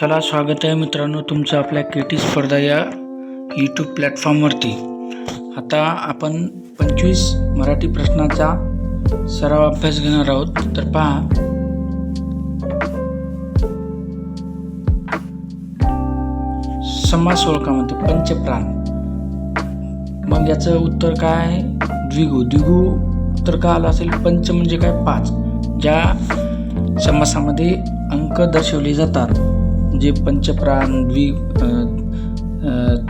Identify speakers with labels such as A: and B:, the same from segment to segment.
A: चला स्वागत आहे मित्रांनो तुमचं आपल्या के टी स्पर्धा या यूट्यूब प्लॅटफॉर्मवरती आता आपण पंचवीस मराठी प्रश्नाचा सराव अभ्यास घेणार आहोत. तर पहा. समास ओळखामध्ये पंचप्राण. मग याचं उत्तर काय? आहे द्विगु. द्विगु उत्तर काय आलं असेल? पंच म्हणजे काय? पाच. ज्या समासामध्ये अंक दर्शवले जातात. जे पंचप्राण द्वि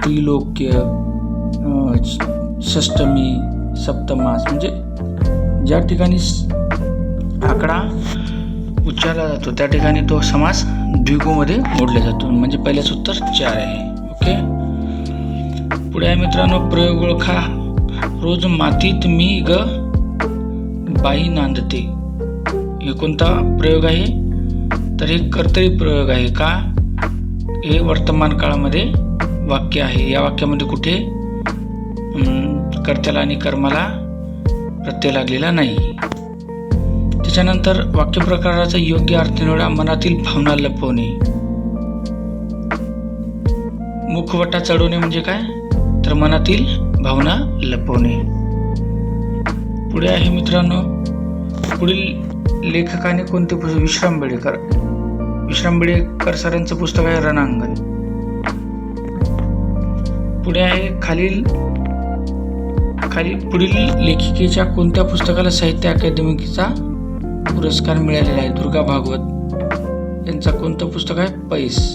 A: त्रिलोक्य षष्टमी सप्तमास म्हणजे ज्या ठिकाणी आकडा उच्चारला जातो त्या ठिकाणी तो समास द्विगोमध्ये मोडला जातो. म्हणजे पहिल्याच उत्तर चार आहे. ओके? पुढे आहे मित्रांनो प्रयोग ओळखा. रोज मातीत मी ग बाई नांदते. हे कोणता प्रयोग आहे? तर हे कर्तरी प्रयोग आहे का? हे वर्तमान काळामध्ये वाक्य आहे. या वाक्यामध्ये कुठे? कर्त्याला आणि कर्माला प्रत्यय लागलेला नाही. त्याच्यानंतर वाक्यप्रकाराचा योग्य अर्थ निवडा मनातील भावना लपवणे. मुखवटा चढवणे म्हणजे काय? तर मनातील भावना लपवणे. पुढे आहे मित्रांनो पुढील लेखकाने कोणते पुस्तक? विश्राम बेडेकर. विश्रामबिडेकर सरांचं पुस्तक आहे रणांगण. पुढे आहे खालील खाली पुढील लेखिकेच्या कोणत्या पुस्तकाला साहित्य अकादमीचा पुरस्कार मिळालेला आहे? दुर्गा भागवत यांचा कोणतं पुस्तक आहे? पैस.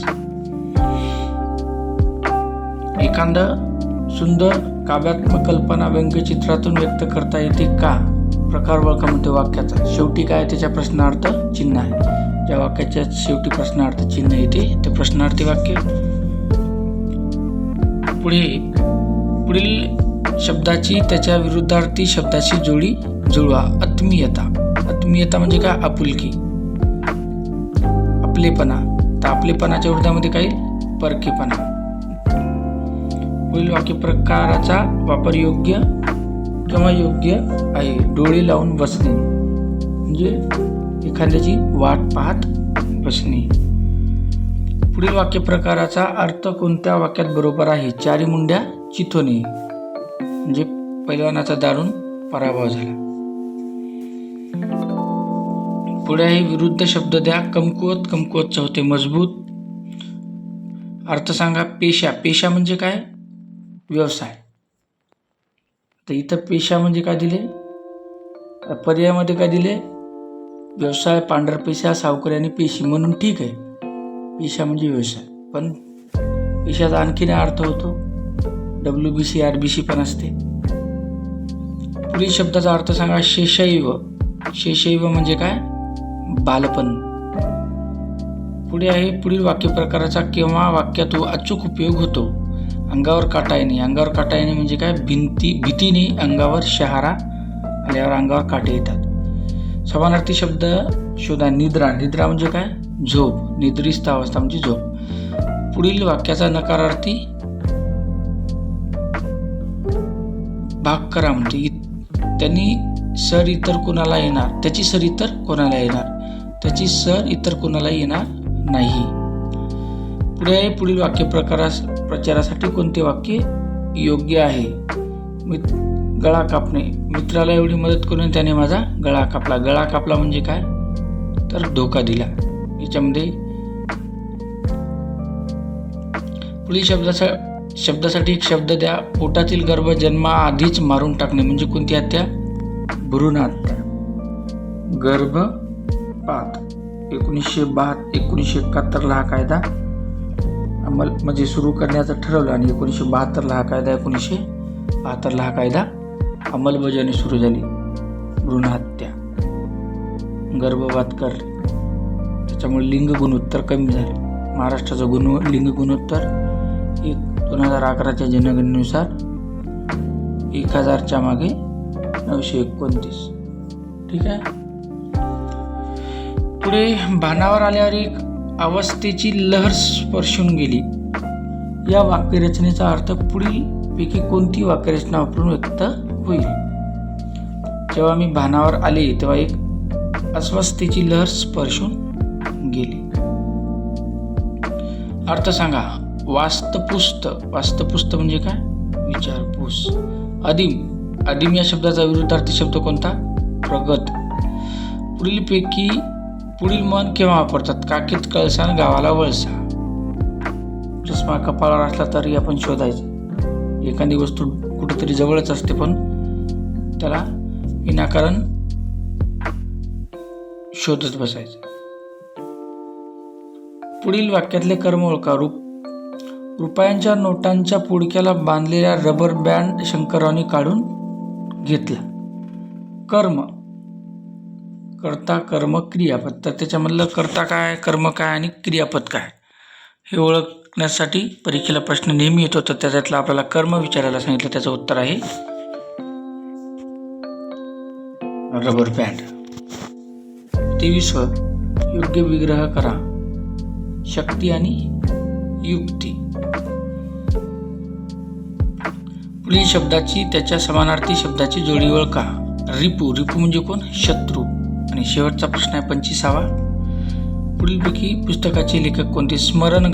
A: एखादं सुंदर काव्यात्मक कल्पना व्यंगचित्रातून व्यक्त करता येते का? प्रकार वळखा म्हणते वाक्याचा. शेवटी काय त्याच्या प्रश्नार्थ चिन्ह आहे. ज्या वाक्याच्या शेवटी प्रश्नार्थ चिन्ह येते ते प्रश्नार्थी वाक्य. पुढे पुढील शब्दाची त्याच्या विरुद्धार्थी शब्दाची जोडी जुळवा. आत्मीयता. आत्मीयता म्हणजे काय? आपुलकी. आपलेपणा. तर आपलेपणाच्या विरोधामध्ये काही परकेपणा. पुढील वाक्य प्रकाराचा वापर योग्य किंवा योग्य आहे. डोळे लावून बसणे. म्हणजे एखाद्याची वाट पाहत बसणे. पुढील वाक्य प्रकाराचा अर्थ कोणत्या वाक्यात बरोबर आहे? चारी मुंड्या चिथोने. म्हणजे पैलवानाचा दारुण पराभव झाला. पुढे आहे विरुद्ध शब्द द्या. कमकुवत कमकुवतचं होते मजबूत. अर्थ सांगा पेशा. पेशा म्हणजे काय? व्यवसाय. तर इथं पेशा म्हणजे काय दिले? पर्यायामध्ये काय दिले? व्यवसाय पांढरपेशा सावकारी आणि पेशी म्हणून ठीक आहे. पेशा म्हणजे व्यवसाय. पण पेशाचा आणखीन अर्थ होतो. W B C R B C पण असते. पुढील शब्दाचा अर्थ सांगा शेषैव. शेषैव म्हणजे काय? बालपण. पुढे आहे पुढील वाक्य प्रकाराचा केव्हा वाक्यात अचूक उपयोग होतो. अंगावर काटा येणे अंगावर काटा येणे म्हणजे काय? भिंती भीतीने अंगावर शहारा आल्यावर अंगावर काटे येतात. समानार्थी शब्द शोधा. निद्रा. निद्रा म्हणजे काय? झोप. निद्रिस्त अवस्था म्हणजे झोप. पुढील वाक्याचा नकारार्थी भाग करा म्हणजे इत- त्यांनी सर इतर कोणाला येणार? त्याची सर इतर कोणाला येणार? त्याची सर इतर कोणाला येणार नाही. पुढे पुढील वाक्य प्रकारास प्रचारासाठी कोणते वाक्य योग्य आहे? मी गळा कापणे. मित्राला एवढी मदत करून त्याने माझा गळा कापला. गळा कापला म्हणजे काय? तर धोका दिला. याच्यामध्ये पुढील शब्दाचा शब्दासाठी एक शब्द द्या. पोटातील गर्भ जन्माआधीच मारून टाकणे. म्हणजे कोणती हत्या? भ्रूण हत्या. गर्भपात एकोणीसशे बहात एकोणीसशे एकाहत्तरला हा कायदा अंमल म्हणजे सुरू करण्याचं ठरवलं आणि एकोणीसशे बहात्तरला हा कायदा एकोणीसशे बहात्तरला हा कायदा अंमलबजावणी सुरू झाली. भ्रूण हत्या गर्भपात कर त्याच्यामुळे लिंग गुणोत्तर कमी झाले. महाराष्ट्राचं गुण लिंग गुणोत्तर एक दोन हजार अकराच्या जनगणनेनुसार एक हजारच्या मागे नऊशे एकोणतीस. ठीक आहे? पुढे भानावर आल्यावर एक अवस्थेची लहर स्पर्शून गेली. या वाक्यरचनेचा अर्थ पुढील पैकी कोणती वाक्यरचना वापरून व्यक्त होईल. जेव्हा मी भानावर आले तेव्हा एक अस्वस्थतेची लहर स्पर्शून गेली. अर्थ सांगा वास्तपुस्त. वास्तपुस्त म्हणजे काय? विचारपूस. आदिम आदिम या शब्दाचा विरुद्धार्थी शब्द कोणता? प्रगत. पुढीलपैकी पुढील मन केव्हा वापरतात? काकीत कळसान गावाला वळसा. चष्मा कपाळावर असला तरी आपण शोधायचं. एखादी वस्तू कुठेतरी जवळच असते पण त्याला विनाकारण शोधत बसायचं. पुढील वाक्यातले कर्म ओळखा. रूप रुपयांच्या नोटांच्या पुडक्याला बांधलेल्या रबर बँड शंकररावने काढून घेतला. कर्म. कर्ता कर्म क्रियापद. तर त्याच्यामधलं कर्ता काय कर्म काय आणि क्रियापद काय? हे ओळखण्यासाठी परीक्षेला प्रश्न नेहमी येतो तर त्याच्यातला आपल्याला कर्म विचारायला सांगितलं त्याचं उत्तर आहे रबर बँड तेवीसव योग्य विग्रह करा. शक्ती आणि युक्ती. पुढील शब्दाची त्याच्या समानार्थी शब्दाची जोडी ओळखा. रिपू रिपू म्हणजे कोण? शत्रू. आणि शेवटचा प्रश्न आहे पंचवीसावा. पुढीलपैकी पुस्तकाचे लेखक कोणते? स्मरण